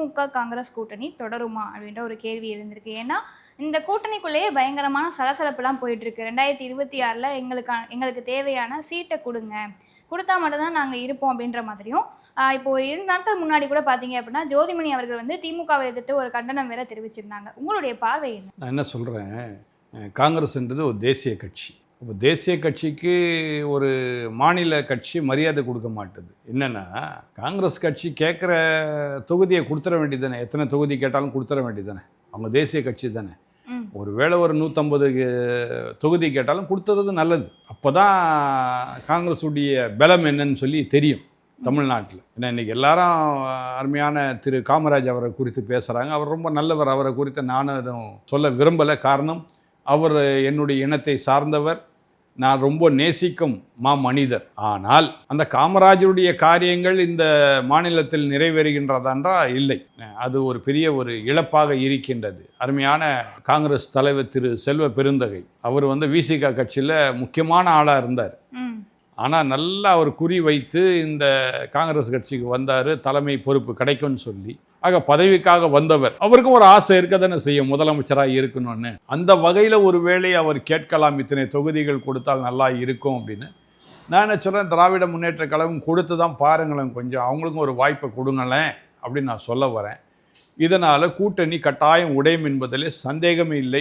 திமுக காங்கிரஸ் கூட்டணி தொடருமா அப்படின்ற ஒரு கேள்வி எழுந்திருக்கு. ஏன்னா இந்த கூட்டணிக்குள்ளேயே பயங்கரமான சலசலப்புலாம் போயிட்டுருக்கு. ரெண்டாயிரத்தி இருபத்தி ஆறில் எங்களுக்கான எங்களுக்கு தேவையான சீட்டை கொடுங்க. கொடுத்தா மட்டும்தான் நாங்கள் இருப்போம் அப்படின்ற மாதிரியும் இப்போ ஒரு இரண்டு நாட்கள் முன்னாடி கூட பார்த்தீங்க அப்படின்னா ஜோதிமணி அவர்கள் வந்து திமுகவை எதிர்த்து ஒரு கண்டனம் வேற தெரிவிச்சிருந்தாங்க. உங்களுடைய பார்வை என்ன? நான் என்ன சொல்கிறேன் காங்கிரஸ்ன்றது ஒரு தேசிய கட்சி. இப்போ தேசிய கட்சிக்கு ஒரு மாநில கட்சி மரியாதை கொடுக்க மாட்டுது. என்னென்னா காங்கிரஸ் கட்சி கேட்குற தொகுதியை கொடுத்துட வேண்டியதானே எத்தனை தொகுதி கேட்டாலும் கொடுத்துட வேண்டியதானே அவங்க தேசிய கட்சி தானே. ம். ஒருவேளை ஒரு நூற்றம்பது தொகுதி கேட்டாலும் கொடுத்தது நல்லது. அப்போ தான் காங்கிரஸுடைய பலம் என்னன்னு சொல்லி தெரியும் தமிழ்நாட்டில். ஏன்னா இன்றைக்கி எல்லாரும் அருமையான திரு காமராஜ் அவரை குறித்து பேசுகிறாங்க அவர் ரொம்ப நல்லவர். அவரை குறித்து நானும் எதுவும் சொல்ல விரும்பலை. காரணம் அவர் என்னுடைய இனத்தை சார்ந்தவர். நான் ரொம்ப நேசிக்கும் மா மனிதர். ஆனால் அந்த காமராஜருடைய காரியங்கள் இந்த மாநிலத்தில் நிறைவேறுகின்றதென்றா? இல்லை. அது ஒரு பெரிய ஒரு இழப்பாக இருக்கின்றது. அருமையான காங்கிரஸ் தலைவர் திரு செல்வ பெருந்தகை. அவர் வந்து விசிகா கட்சியில் முக்கியமான ஆளாக இருந்தார். ஆனால் நல்லா அவர் குறி வைத்து இந்த காங்கிரஸ் கட்சிக்கு வந்தார் தலைமை பொறுப்பு கிடைக்கும்னு சொல்லி. ஆக பதவிக்காக வந்தவர். அவருக்கும் ஒரு ஆசை இருக்க தானே செய்யும் முதலமைச்சராக இருக்கணும்னு. அந்த வகையில் ஒரு வேளை அவர் கேட்கலாம் இத்தனை தொகுதிகள் கொடுத்தால் நல்லா இருக்கும் அப்படின்னு. நான் என்ன சொல்கிறேன் திராவிட முன்னேற்ற கழகம் கொடுத்து தான் பாருங்களேன் கொஞ்சம். அவங்களுக்கும் ஒரு வாய்ப்பை கொடுங்களேன் அப்படின்னு நான் சொல்ல வரேன். இதனால் கூட்டணி கட்டாயம் உடையும் என்பதிலே சந்தேகமே இல்லை.